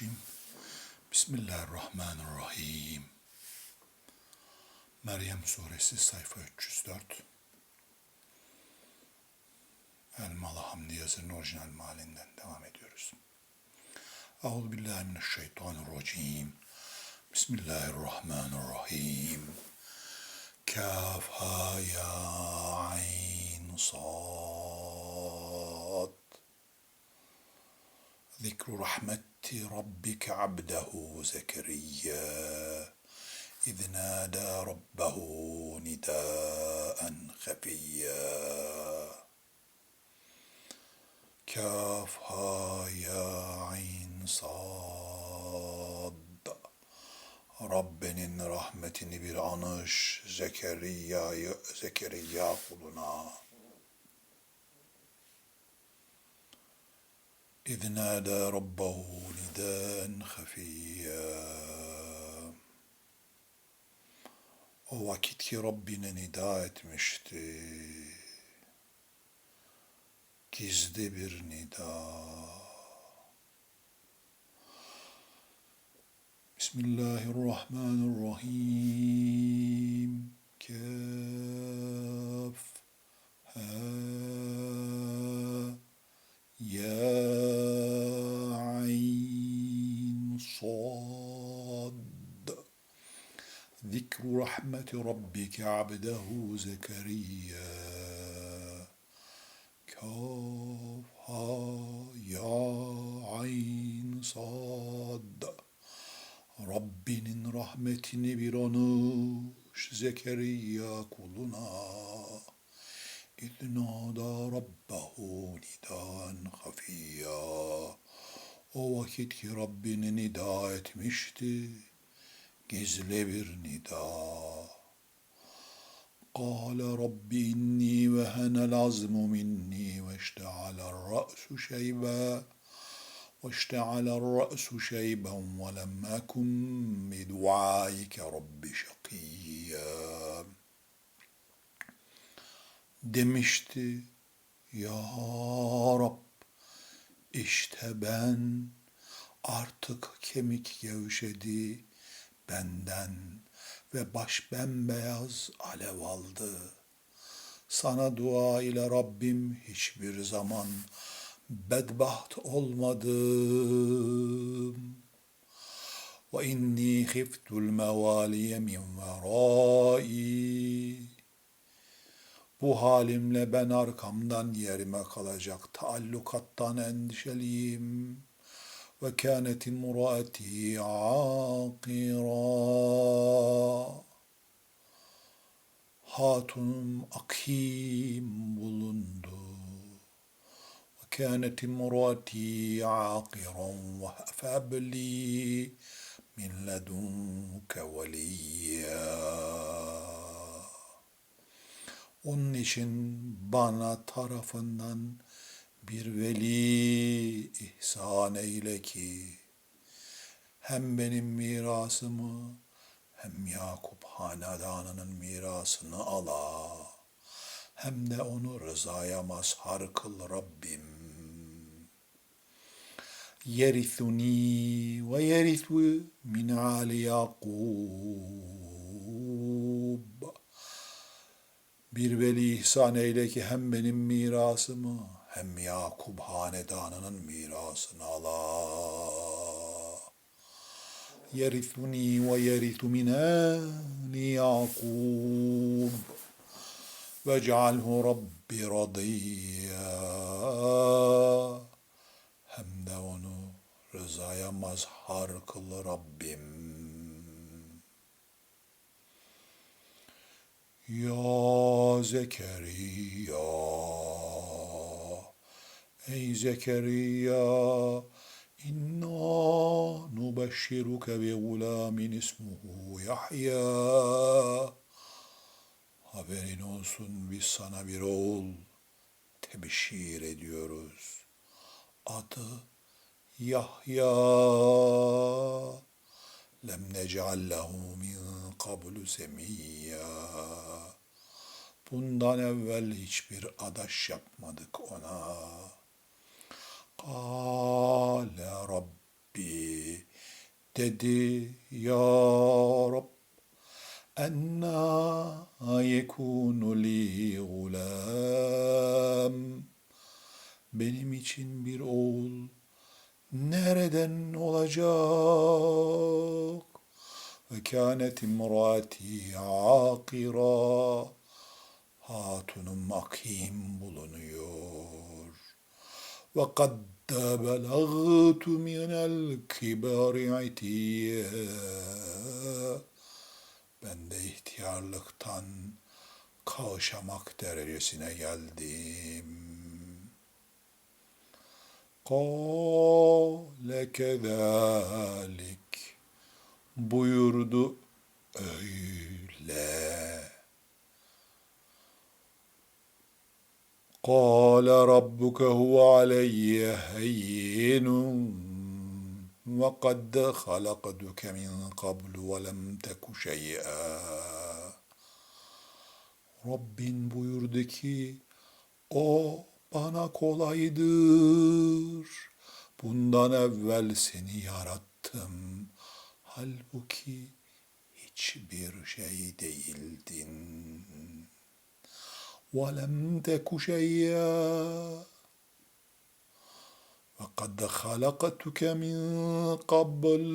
Mineşşeytanirracim. Bismillahirrahmanirrahim. Meryem Suresi sayfa 304. Elmalı Hamdi yazının orijinal malinden devam ediyoruz. Euzu billahi mineşşeytanirracim. Bismillahirrahmanirrahim. Kaf ha ya ayn sad. ذكر رحمة ربك عبده زكريا إذ نادى ربه نداء خفيا. كافها يا عين صاد. Rabbinin rahmetini bir anış Zekeriya'yı Zekeriya kuluna إذ نادى ربه نداء خفيا O vakit ki Rabbine nida etmişti. Gizli bir nida. Bismillahirrahmanirrahim. Kaf. Ha. رحمة ربك عبده زكريا كاف ها يا عين صاد Rabbinin rahmetini bir anış Zekeriya kuluna İznada Rabbahu nidan hafiyya O vakit ki Rabbini nida etmişti gizli bir nida. قال رب إني وهن العزم مني واشتعل الرأس شيبا واشتعل الرأس شيبا ولم أكن بدعائك رب شقيا demişti ya Rab işte ben artık kemik gevşedi benden ve baş bembeyaz alev aldı. Sana dua ile Rabbim hiçbir zaman bedbaht olmadım. Ve inni khiftul mevaliye min verai. Bu halimle ben arkamdan yerime kalacak taallukattan endişeliyim. وكانت امرأتي عاقرا hatun أقيم bulundu. وكانت امرأتي عاقرا وهب لي من لدنك وليا أنشن بانا tarafından bir veli ihsan eyle ki hem benim mirasımı hem Yakup hanedanının mirasını ala hem de onu rızaya mazhar kıl Rabbim. Yerithuni ve yerithu min ali Yakub. Bir veli ihsan eyle ki hem benim mirasımı hem Yakub hanedanının mirasını ala. Yerithuni ve yerithu min ali Yakub. Vec'alhu Rabbi radiyya. Hem de onu rızaya mazhar kıl Rabbim. Ya Zekeriya Ey Zekeriya İnna nubeşşiruke bi gulamin ismuhu Yahya Haberin olsun biz sana bir oğul tebşir ediyoruz. Adı Yahya lem nec'al lehu min kablu semiyya. Bundan evvel hiçbir adaş yapmadık ona. Kâle Rabbi. Dedi ya Rab enna yekunu li gulam. Benim için bir oğul nereden olacak? Ve kânet imraati akira. Hatunum akim bulunuyor. Kad belagtu minel kibari itiyya. Ben de ihtiyarlıktan kavuşamak derecesine geldim. Kâle kezâlik buyurdu öyle. قال ربك هو علي هين وقد خلقتك من قبل ولم تك شيئا Rabbin buyurdu ki o bana kolaydır. Bundan evvel seni yarattım. Halbuki hiçbir şey değildin. وَلَمْ تَكُ شَيْئًا وَقَدْ خَلَقَتُكَ مِنْ قَبْلِ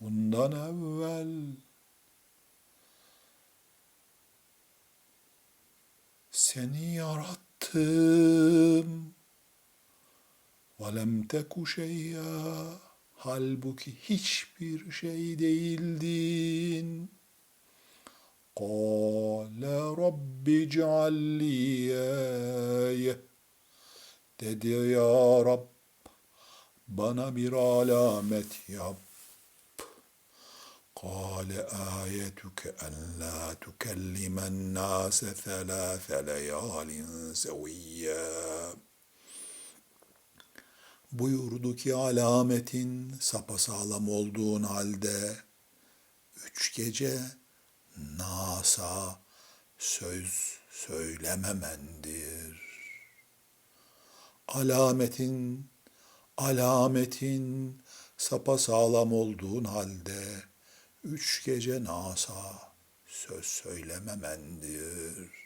Bundan evvel seni yarattım. وَلَمْ تَكُ شَيْئًا Halbuki hiçbir şey değildin. قال رب اجعل لي آية dedi ya Rab bana bir alamet yap. قال آيتك أن لا تكلم الناس ثلاث ليال سويا Buyurdu ki alametin sapasağlam olduğun halde üç gece nasa söz söylememendir. Alametin, alametin sapasağlam olduğun halde üç gece nasa söz söylememendir.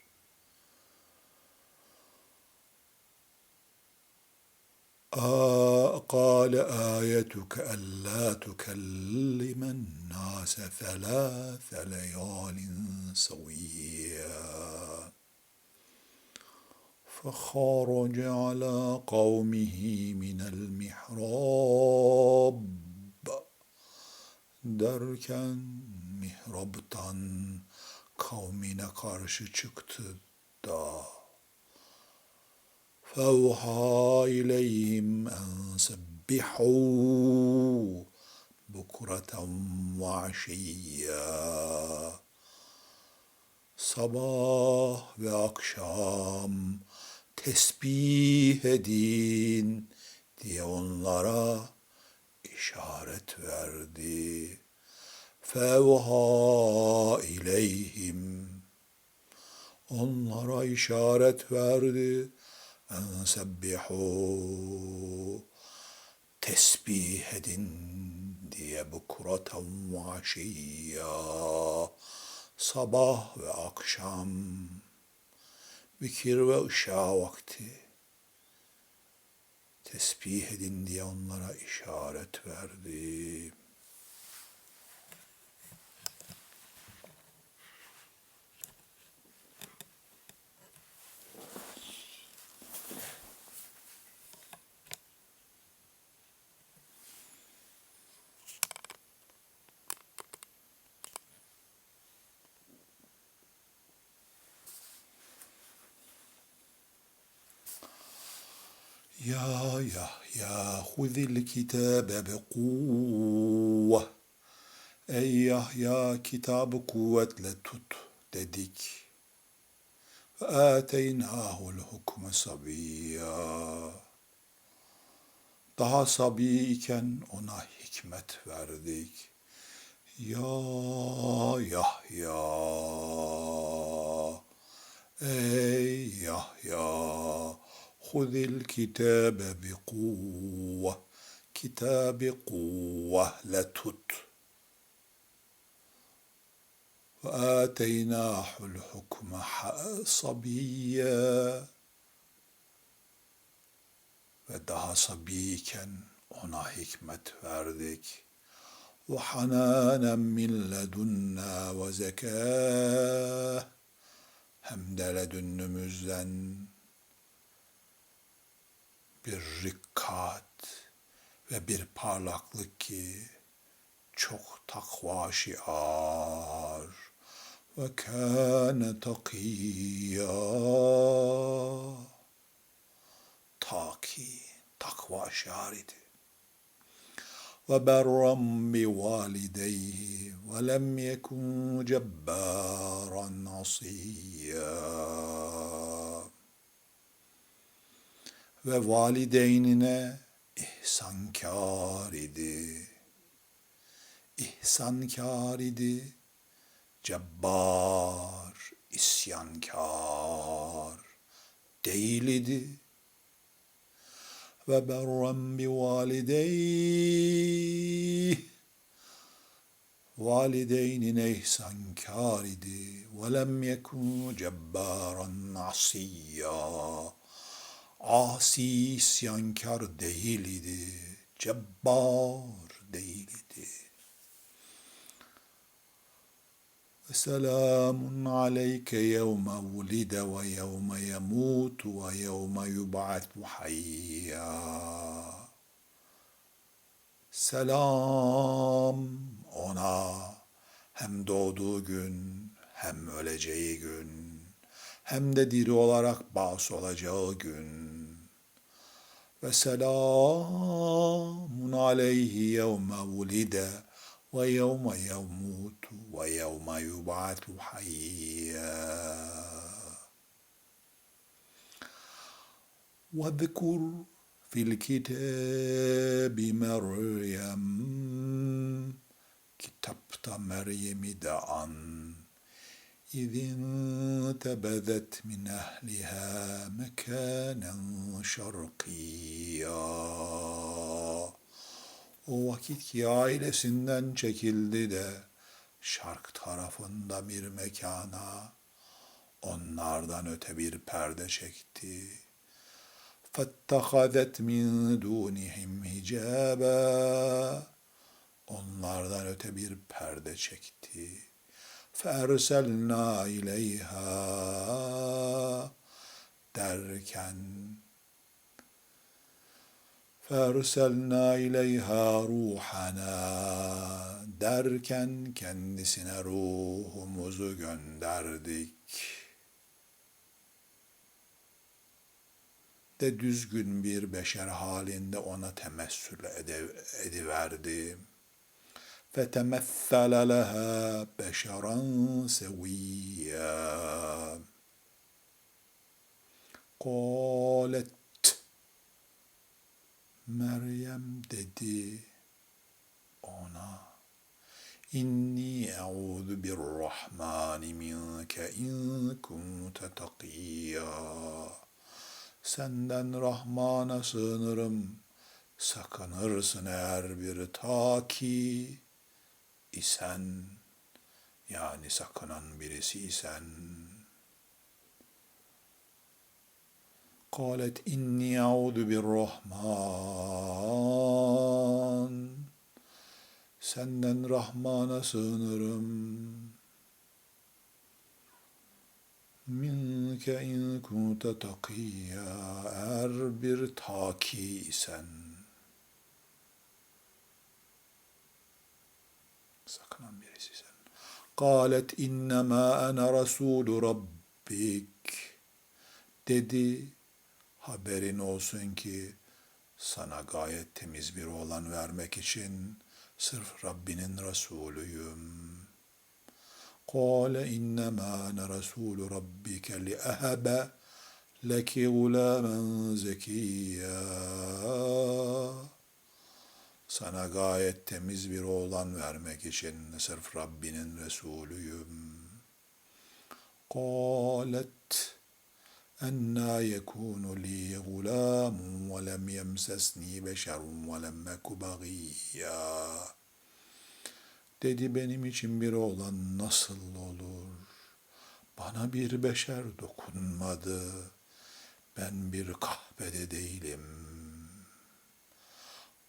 قال آيتك ألا تكلم الناس ثلاث ليال سويا. فخرج على قومه من المحراب derken mihrabtan kavmine karşı çıktı da فأوحى إليهم أن سبحوا بكرة وعشيا sabah ve akşam tesbih edin diye onlara işaret verdi. Fevha ileyhim onlara işaret verdi en sebbihu tesbih edin diye bu kuratan vaşiyya sabah ve akşam zikir ve ışığa vakti tesbih edin diye onlara işaret verdi. Ya Yahya huzil kitabe bekuvve. Ey Yahya kitabı kuvvetle tut dedik. Ve ateynâhul hukme. Daha sabi iken ona hikmet verdik. Ya Yahya. Ey Yahya. خذ الكتاب بقوة kitabı kuvvetle tut. وآتيناه الحكم صبيا ve daha sabiyken ona hikmet verdik. Ve hananen min ledunna ve zekâh hem de ledünnümüzden bir rikkat ve bir parlaklık ki çok takva şiar. Ve kâne takiyya taki takva şiar idi. Ve berram bi valideyhi ve lem yekun cebbaran asiyya ve valideynine ihsankar idi. İhsankar idi. Cebbar, isyankar değil idi. Ve berren bi valideyh valideynine ihsankar idi. Ve lem yekun cebbaran asiyya asi isyankar değil idi. Cebbar değil idi. Selamun aleyke yevme vulide ve yevme yemutu ve yevme yub'atu hayya. Selam ona hem doğduğu gün hem öleceği gün hem de diri olarak bas olacağı gün. Ve selamun aleyhi yevme vulide ve yevme yemutu ve yevme yub'atu hayya. واذكر في الكتاب مريم kitapta Meryem'i de an. إذ انتبذت من أهلها مكانا شرقيا O vakit ki ailesinden çekildi de şark tarafında bir mekana onlardan öte bir perde çekti. فَاتَّخَذَتْ مِنْ دُونِهِمْ هِجَابًا Onlardan öte bir perde çekti. فَاَرْسَلْنَا اِلَيْهَا derken فَاَرْسَلْنَا اِلَيْهَا ruhana derken kendisine ruhumuzu gönderdik. De düzgün bir beşer halinde ona temessül ediverdi. فَتَمَثَّلَ لَهَا بَشَرًا سَوِيًّا قالت Meryem dedi ona İnni e'udu birrahmani minke in kunte takiyya Senden Rahman'a sığınırım sakınırsın eğer bir taki isen yani sakınan birisi isen قالت إني أعوذ بالرحمن Senden Rahman'a sığınırım. Minke in kunte takiyya eğer bir taki isen. Sakınan birisi Kâlet innemâ ene rasûlu rabbik. Dedi, haberin olsun ki sana gayet temiz bir oğlan vermek için sırf Rabbinin Resulüyüm. Kâle innemâ ene rasûlu rabbike li ehebe leki gulâmen zekiyya. Sana gayet temiz bir oğlan vermek için sırf Rabbinin Resulüyüm. Kâlet enna yekûnu li gulâmun ve lem yemsesni beşerun ve lem meku. Dedi benim için bir oğlan nasıl olur? Bana bir beşer dokunmadı. Ben bir kahvede değilim.''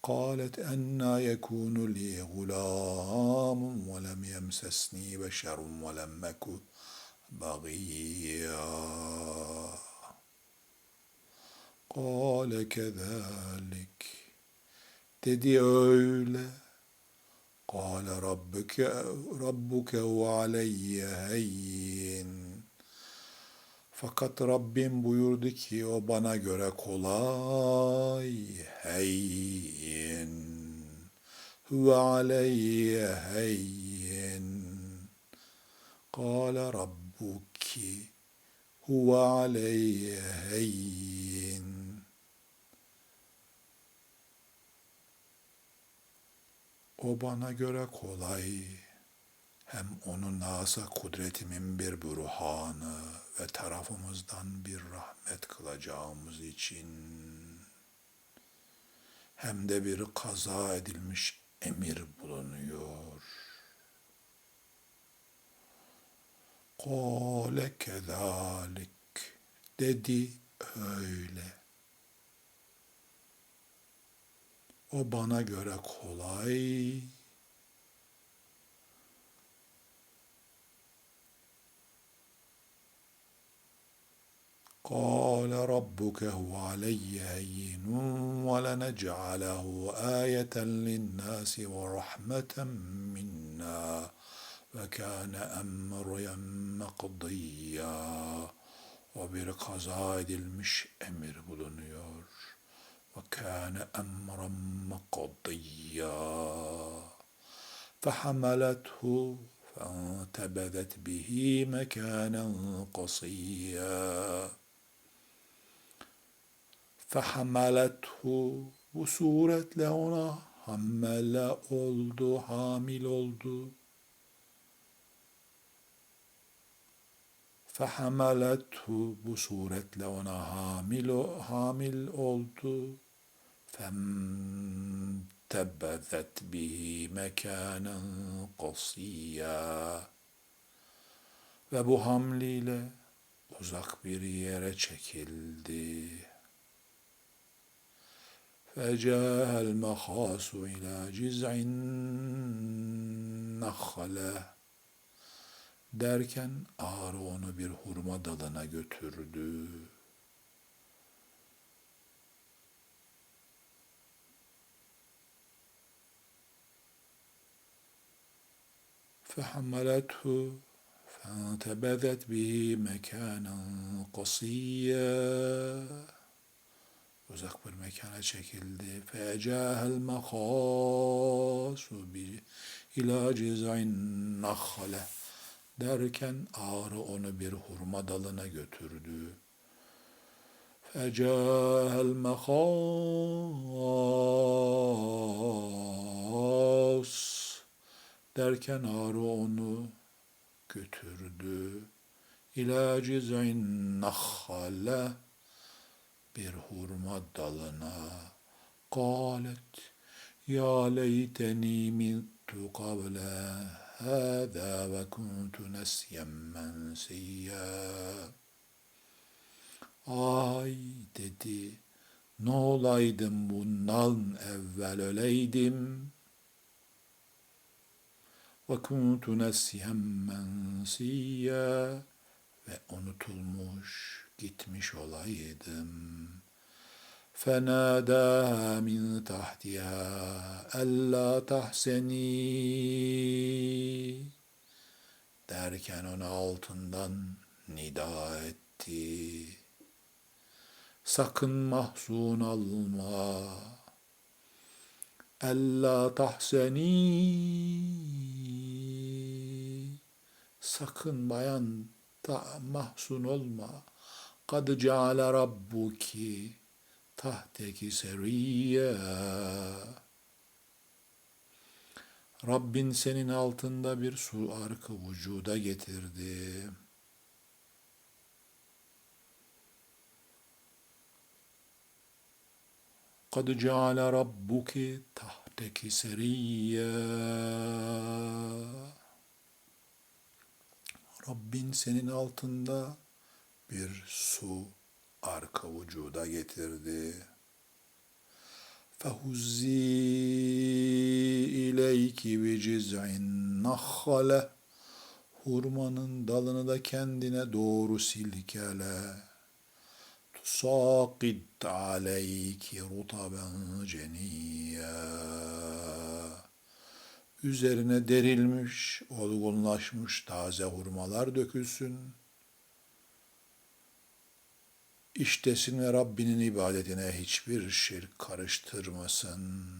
قالت أنا يكون لي غلام ولم يمسسني بشر ولم أك بغيا. قال كذلك. dedi öyle قال ربك ربك وعلي هين. Fakat Rabbim buyurdu ki o bana göre kolay, heyyin. Huve aleyye heyyin. Kale rabbuki huve aleyye heyyin. O bana göre kolay, hem onun nasa kudretimin bir burhanı ve tarafımızdan bir rahmet kılacağımız için hem de bir kaza edilmiş emir bulunuyor. Kale kezalik dedi öyle. O bana göre kolay, قال ربك هو علي هين ولنجعله آية للناس ورحمة منا وكان أمرا مقضيا o bir kaza edilmiş emir bulunuyor. Ve makadiyya. فحملته فانتبذت به مكانا قصيا فَحَمَلَتْهُ Bu suretle ona hammele oldu, hamil oldu. فَحَمَلَتْهُ Bu suretle ona hamil, hamil oldu. فَامْتَبَذَتْ بِهِ مَكَانًا قَصِيًّا Ve bu hamliyle uzak bir yere çekildi. فجاء المخاص إلى جذع النخلة derken ağrı onu bir hurma dalına götürdü. فحملته فانتبذت به مكانا قصيا uzak bir mekana çekildi. Fecahel makasu bi ila ciz'in nahle derken ağrı onu bir hurma dalına götürdü. Fecahel mekas derken ağrı onu götürdü. İlâ ciz'in nahle bir hurma dalına. Kalet ya leyteni mittu kavle hâdâ ve kuntu nesyen mensiyyâ. Ay dedi, ne olaydım bundan evvel öleydim. Ve kuntu nesyen mensiyyâ ve unutulmuş gitmiş olaydım. فَنَادَاهَا مِنْ تَحْتِهَا أَلَّا تَحْسَنِي derken onu altından nida etti. Sakın mahzun alma. Ella tahseni sakın bayan ta mahzun olma. kad ceale rabbuki tahteki seriyye. Rabbin senin altında bir su arkı vücuda getirdi. Kad ceale rabbuki tahteki seriyye. Rabbin senin altında bir su arka vücuda getirdi. Fehuzzi ileyki bi ciz'in nahhale hurmanın dalını da kendine doğru silkele. Tusakit aleyki rutaben ceniyya üzerine derilmiş, olgunlaşmış taze hurmalar dökülsün. İştesin ve Rabbinin ibadetine hiçbir şirk karıştırmasın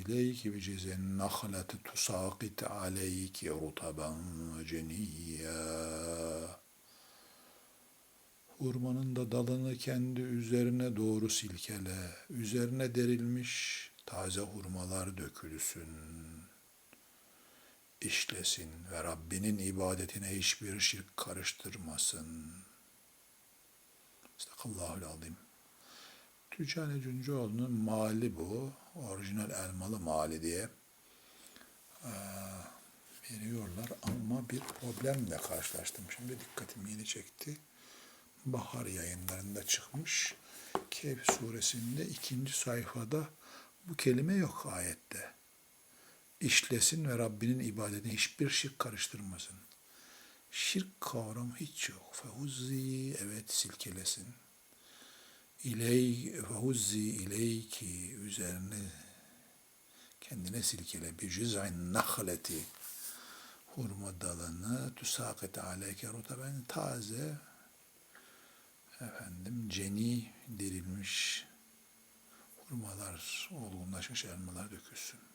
ileyke bi cezen nahlati tusakit aleyke rutaban ve ceniyya. Urmanın da dalını kendi üzerine doğru silkele, üzerine derilmiş taze hurmalar dökülsün, işlesin ve Rabbinin ibadetine hiçbir şirk karıştırmasın. Estağfirullahülazim azim. Tüccani Cüncüoğlu'nun mali bu. Orijinal elmalı mali diye eee, veriyorlar ama bir problemle karşılaştım. Şimdi dikkatimi yeni çekti. Bahar yayınlarında çıkmış. Kehf suresinde ikinci sayfada bu kelime yok ayette. İşlesin ve Rabbinin ibadetine hiçbir şirk karıştırmasın. Şirk kavramı hiç yok. Fehuzzi evet silkelesin. İley fehuzzi ileyki üzerine kendine silkele. Bir cüz'in nahleti hurma dalını tüsaket aleyke rutaben taze efendim ceni derilmiş hurmalar olgunlaşmış elmalar dökülsün.